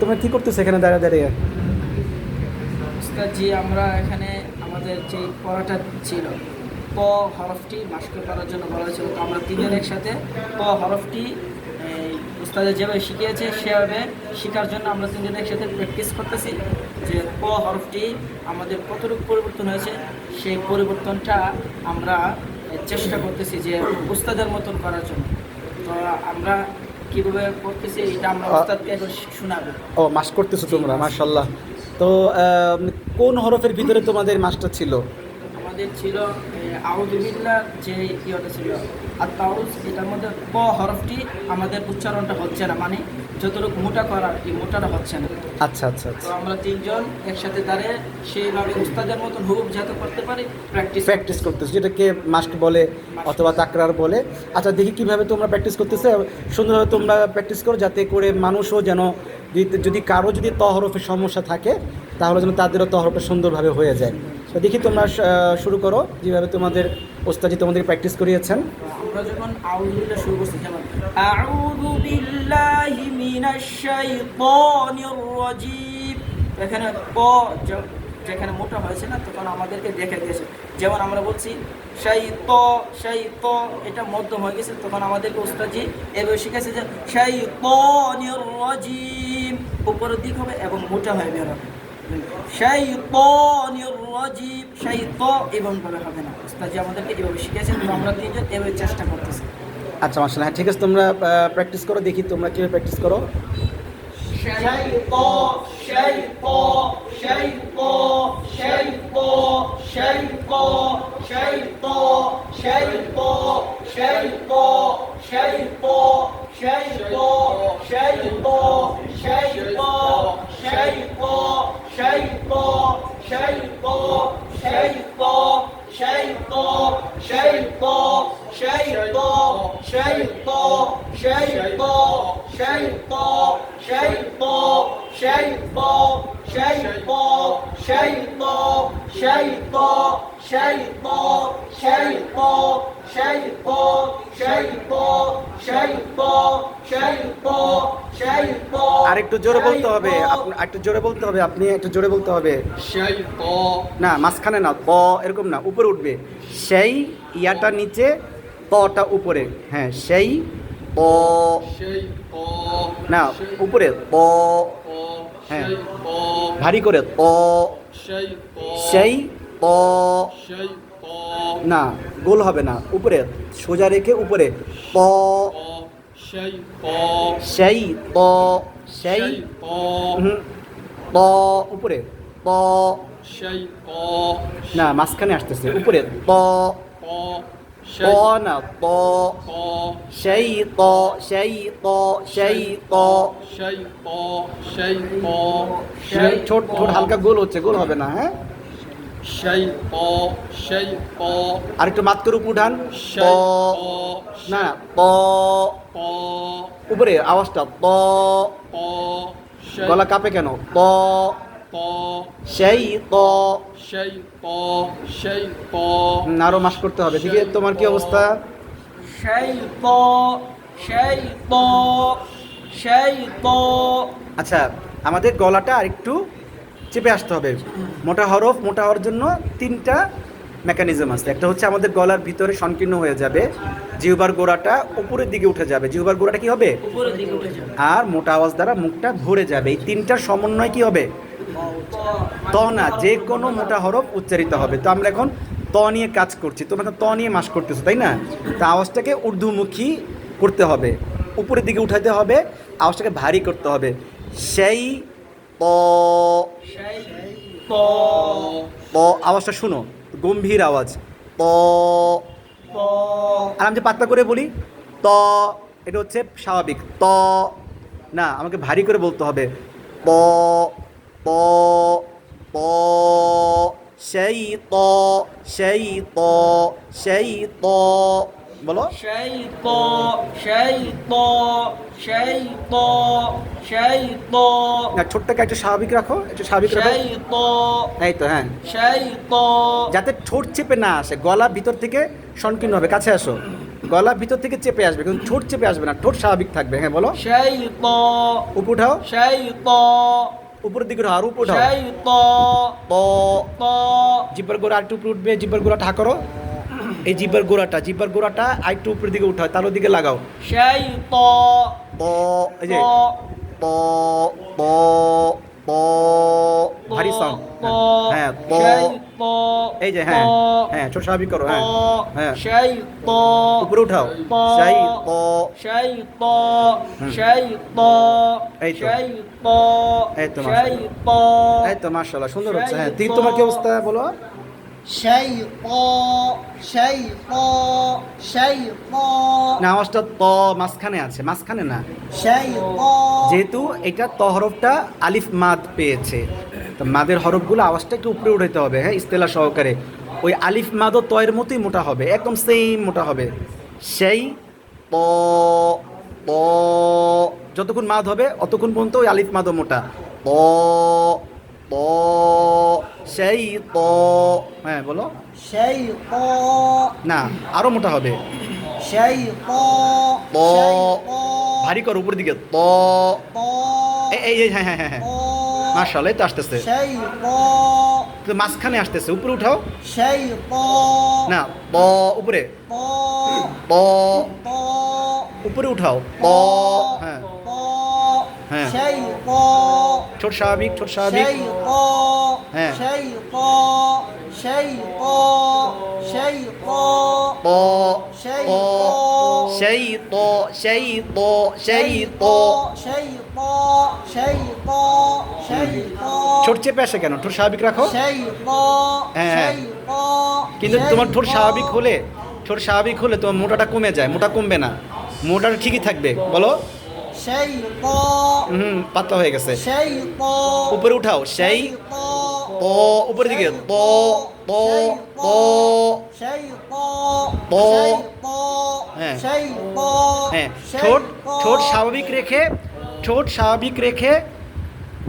তোমরা কি করতেছো এখানে দাঁড়িয়ে দাঁড়িয়ে? জি আমরা এখানে আমাদের যে পড়াটা ছিল, প হরফটি মাস্ক করার জন্য বলা হয়েছিল। তো আমরা তিনজন একসাথে প হরফটি উস্তাদের যেভাবে শিখিয়েছে, সেভাবে শেখার জন্য আমরা তিনজন একসাথে প্র্যাকটিস করতেছি যে প হরফটি আমাদের কতটুকু পরিবর্তন হয়েছে, সেই পরিবর্তনটা আমরা চেষ্টা করতেছি যে উস্তাদের মতন করার জন্য। তো আমরা কীভাবে করতেছে এটা আমরা ওস্তাদকে শোনাবো। ও মাস করতেছো তোমরা মাশাল্লাহ তো কোন হরফের ভিতরে তোমাদের মাসটা ছিল? আমাদের ছিল আউদুবিল্লার যে ইয়েটা ছিল। আর তাউস এটার মধ্যে ক হরফটি আমাদের উচ্চারণটা হচ্ছে না মানে যতটুকু মোটা করার এই মোটাটা হচ্ছে না। আচ্ছা আচ্ছা তো আচ্ছা আমরা তিনজন একসাথে দাঁড়িয়ে সেইভাবে উস্তাদের মতন হুবুব যাতে করতে পারি প্র্যাকটিস প্র্যাকটিস করতেছো যেটাকে মাস্ক বলে অথবা তাকরার বলে। আচ্ছা দেখি কীভাবে তোমরা প্র্যাকটিস করতেছো। সুন্দরভাবে তোমরা প্র্যাকটিস করো যাতে করে মানুষও যেন যদি- কারও যদি ত হরফের সমস্যা থাকে তাহলে যেন তাদেরও ত হরফে সুন্দরভাবে হয়ে যায়। তো দেখি তোমরা শুরু করো। যেভাবে তোমাদের ওস্তাজি তোমাদের প্র্যাকটিস করিয়েছেন। আমরা যখন আউযুবিল্লাহ শুরু করছি যেমন আউযু বিল্লাহি মিনাশ শাইতানির রাজিম। এখানে ক যেখানে মোটা হয়েছে না, তখন আমাদেরকে দেখে দিয়েছে। যেমন আমরা বলছি, শাইত শাইত এটা মধ্যম হয়ে গেছে, তখন আমাদেরকে উস্তাজি এভাবে শিখেছে যে, শাইতানির রাজিম। উপরের দিক হবে এবং মোটা হয়ে বের হবে শাইতানির রাজিম শাইত এমনভাবে হবে না উস্তাজি আমাদেরকে এভাবে শিখেছেন আমরা তিনজন এভাবে চেষ্টা করতেছি আচ্ছা মাসাল হ্যাঁ ঠিক আছে তোমরা প্র্যাকটিস করো দেখি তোমরা কীভাবে প্র্যাকটিস করো শাইত শাইত শাইত শাইত শাইত শাইত শাইত শাইত শাইত শাইত শাইত শাইত শাইত শাইত শাইত শাইত শাইত شيطان আর একটু জোরে বলতে হবে একটু জোরে বলতে হবে আপনি একটু জোরে বলতে হবে। শৈতান না মাঝখানে না ব এরকম না উপরে উঠবে। সেই ইয়াটা নিচে তটা উপরে। হ্যাঁ সেই ও না উপরে ও হ্যাঁ। ভারী করে ও সেই প না গোল হবে না। উপরে সোজা রেখে উপরে। প। সেই প। সেই। প। উপরে না মাঝখানে আসতেছে। উপরে প। প না প। সেই প। সেই প। সেই সেই ছোট ছোট হালকা গোল হচ্ছে। গোল হবে না হ্যাঁ? আর একটু মাত করে উপর উঠান প না প। উপরে আওয়াজটা প। গলা কাঁপে কেন? প। সেই প। হুম, আরও মাস করতে হবে। ঠিক আছে তোমার কি অবস্থা? শাইত শাইত শাইত আচ্ছা আমাদের গলাটা আরেকটু চেপে আসতে হবে। মোটা হরফ মোটা হওয়ার জন্য তিনটা মেকানিজম আছে। একটা হচ্ছে আমাদের গলার ভিতরে সংকীর্ণ হয়ে যাবে জিহবার গোড়াটা উপরের দিকে উঠে যাবে। জিহবার গোড়াটা কি হবে? আর মোটা আওয়াজ দ্বারা মুখটা ভরে যাবে। এই তিনটার সমন্বয় কি হবে? ত না যে কোনো মোটা হরফ উচ্চারিত হবে। তো আমরা এখন ত নিয়ে কাজ করছি। তোমরা ত নিয়ে মাস করতেছো তাই না? তা আওয়াজটাকে ঊর্ধ্বমুখী করতে হবে। উপরের দিকে উঠাতে হবে। আওয়াজটাকে ভারী করতে হবে। সেই শাইত প। আওয়াজটা শুনো গম্ভীর আওয়াজ। প। আর আমি যে পাতলা করে বলি ত এটা হচ্ছে স্বাভাবিক। ত না আমাকে ভারী করে বলতে হবে। প প প সেই ত সেই ত সেই ত। বলো। শাইত না একটু স্বাভাবিক রাখো একটু স্বাভাবিক রাখো। এই তো হ্যাঁ। যাতে ঠোঁট চেপে না আসে গলা ভিতর থেকে সংকীর্ণ হবে। কাছে আসো। গলা ভিতর থেকে চেপে আসবে কিন্তু ঠোঁট চেপে আসবে না ঠোঁট স্বাভাবিক থাকবে। হ্যাঁ বলো। শাইত উপর উঠাও। উপরের দিকে আর উপর উঠাও। জিপার ত। ত। গোড়া একটু উপর উঠবে জিপার গোড়া ঠাকরো এই জিবার গোড়াটা জিবার গোড়াটা আরেকটু উপরের দিকে উঠা তার দিকে লাগাও। সেই হ্যাঁ, ত এই যে হ্যাঁ, হ্যাঁ এই যে হ্যাঁ হ্যাঁ করো হ্যাঁ সেই উঠাও। ত। এই তো তো সুন্দর হচ্ছে হ্যাঁ। তোমার কি অবস্থা বলো? মাঝখানে আছে মাঝখানে না। যেহেতু এটা তহরফটা আলিফ মাদ পেয়েছে তো মাদের হরফগুলো আওয়াজটা একটু উপরে উঠাইতে হবে হ্যাঁ ইস্তেলা সহকারে। ওই আলিফ মাদও তয়ের মতোই মোটা হবে একদম সেম মোটা হবে। সেই ত যতক্ষণ মাদ হবে অতক্ষণ পর্যন্ত ওই আলিফ মাদও মোটা। সেই ত হ্যাঁ বলো। সেই না আরও মোটা হবে। সেই ভারী কর উপর দিকে। ত। এই হ্যাঁ হ্যাঁ হ্যাঁ, হ্যাঁ। তো। আসতেছে। সেই মাঝখানে আসতেছে উপরে উঠাও। সেই না ব উপরে। উপরে উঠাও। ত। হ্যাঁ। হ্যাঁ। شيطان ছোট স্বাভাবিক ছোট স্বাভাবিক شيطان হ্যাঁ। شيطان شيطان شيطان ত ত شيطان সেই ত সেই ত সেই ত شيطان شيطان شيطان ছোট চেপে আসে কেন ঠোঁট স্বাভাবিক রাখো شيطان হ্যাঁ। شيطان কিন্তু তোমার ঠোঁট شيطان। স্বাভাবিক হলে ঠোঁট স্বাভাবিক হলে তোমার মোটাটা কমে যায় মোটা কমবে না মোটাটা ঠিকই থাকবে বলো সেই হুম পাতলা হয়ে গেছে। সেই উপরে উঠাও। সেই ত উপরে দিকে ত ত সেই হ্যাঁ।, হ্যাঁ। ঠোঁট ঠোঁট স্বাভাবিক রেখে ঠোঁট স্বাভাবিক রেখে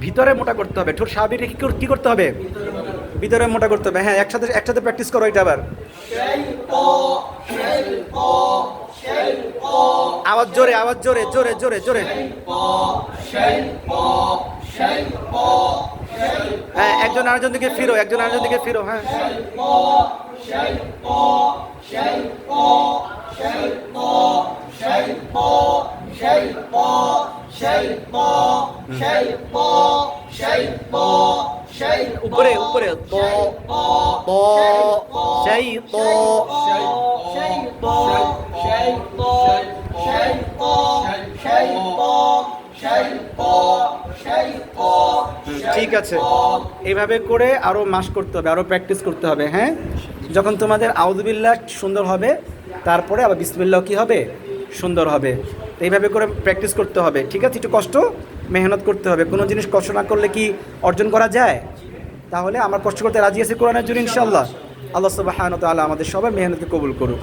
ভিতরে মোটা করতে হবে। ঠোঁট স্বাভাবিক রেখে কী করতে হবে? ভিতরে মোটা করতে হবে। হ্যাঁ একসাথে একসাথে প্র্যাকটিস করো এটা আবার। আওয়াজ জোরে আওয়াজ জোরে জোরে জোরে জোরে। হ্যাঁ একজন আরেকজন দিকে ফিরো, একজন আরেকজন দিকে ফিরো হ্যাঁ। উপরে উপরে। ত ত সেই ত ঠিক আছে। এইভাবে করে আরও মাস করতে হবে আরও প্র্যাকটিস করতে হবে হ্যাঁ? যখন তোমাদের আউদুবিল্লাহ সুন্দর হবে, তারপরে আবার বিসমিল্লাহ কি হবে? সুন্দর হবে। এইভাবে করে প্র্যাকটিস করতে হবে, ঠিক আছে? একটু কষ্ট, মেহনত করতে হবে। কোনো জিনিস কষ্ট না করলে কি অর্জন করা যায়? তাহলে আমার কষ্ট করতে রাজি আছে কোরআনের জন্য ইনশাল্লাহ আল্লাহ সুবাহ আমাদের সবাই মেহনতকে কবুল করুক।